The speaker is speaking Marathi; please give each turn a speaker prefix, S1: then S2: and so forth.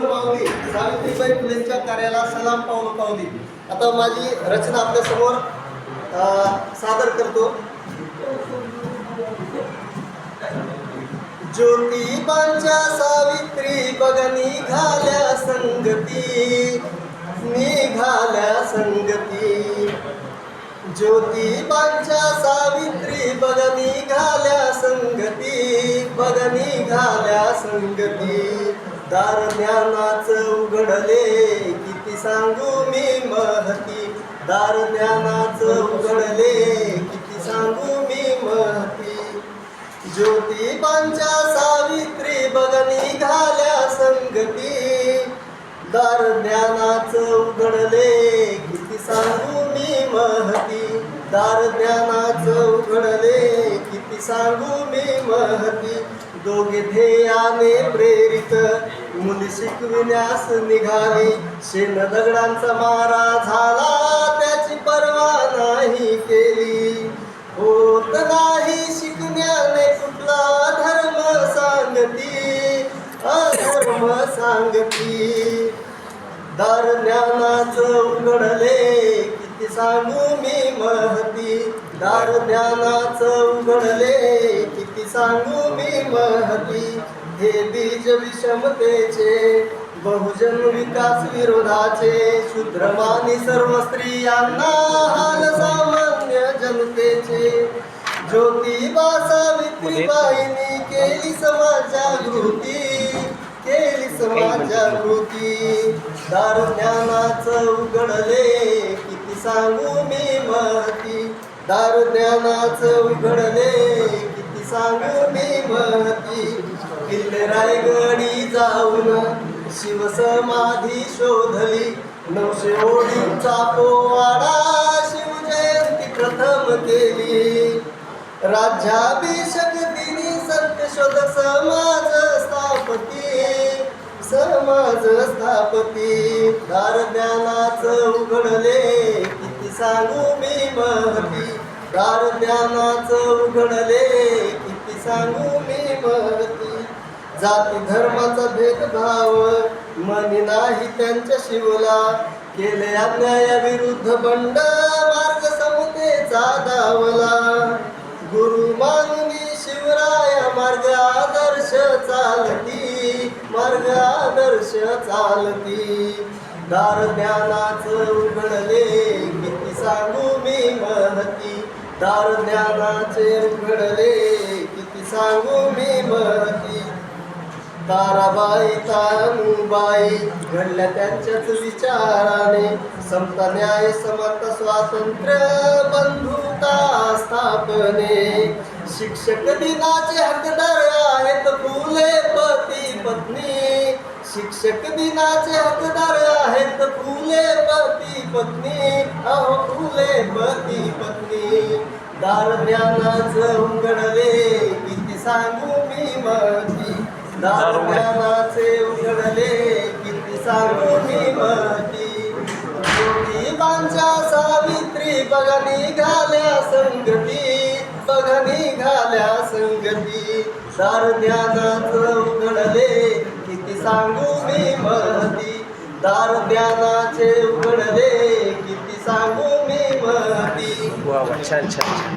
S1: थोर पावली सावित्रीबाई फुलेंच्या कार्याला सलाम पावलं पावली. आता माझी रचना आपल्यासमोर सादर करतो. ज्योतिबांच्या सावित्री बघ घाल्या संगती. निघाल्या संगती. ज्योतिबांच्या सावित्री बघ घाल्या संगती. बघ घाल्या संगती. दार ज्ञानाचं उघडले किती सांगू मी महती. दार ज्ञानाचं उघडले किती सांगू मी महती. ज्योतिबांच्या सावित्री बघ निघाल्या संगती. दार ज्ञानाचं उघडले किती सांगू मी महती. दार ज्ञानाचं उघडले किती सांगू मी महती. दोघे ध्येयाने प्रेरित मुली शिकविण्यास निघाली. शेण दगडांचा मारा झाला. त्याची पर्वा नाही केली. होत नाही शिकण्याने कुठला धर्म सांगती. अधर्म सांगती. दार ज्ञानाचं उघडले. किती सांगू मी महती. दार ज्ञानाचं उघडले. किती सांगू मी महती. हे बीज विषमतेचे बहुजन विकास विरोधाचे शूद्रमानी सर्व स्त्रियांना हाल सामान्य जनतेचे. ज्योतिबा सावित्रीबाईंनी केली समाज जागृती केली समाज जागृती दार ज्ञानाचं उघडले किती सांगू मी महती. दार ज्ञानाचं उघडले सांगू मी महती किल्ले रायगडी जाऊन शिवसमाधी शोधली. नऊशे ओढींचा पोवाडा शिवजयंती प्रथम केली. राज्याभिषेक दिनी सत्यशोधक समाज स्थापती. समाज स्थापती. दार ज्ञानाच उघडले. किती सांगू मी महती. दार ज्ञानाच उघडले किती सांगू मी महती? जाती धर्माचा भेदभाव मनी नाही त्यांच्या शिवला. केले अन्यायाविरुद्ध बंड मार्ग समतेचा धावला गुरु मानुनी शिवराय मार्ग आदर्श चालती मार्ग आदर्श चालती. दार ज्ञानाच उघडले किती सांगू दार ज्ञानाचे उघडले किती सांगू मी महती ताराबाई तारुबाई घडल्या त्यांच्याच विचाराने. समता न्याय समर्थ स्वातंत्र्य बंधुता स्थापने. शिक्षक दिनाचे हकदार आहेत फुले पती पत्नी. शिक्षक दिनाचे हकदार आहेत पत्नी अहो फुले पती पत्नी दार ज्ञानाचं उघडले किती सांगू मी मती दार ज्ञानाचे उघडले किती सांगू मी मती ज्योतिबांच्या सावित्री बघा निघाल्या संगती बघा निघाल्या संगती. दार ज्ञानाचं उघडले किती सांगू मी महती दार ज्ञानाचे उघडले सांगू मी महती
S2: वा वा छान छान छान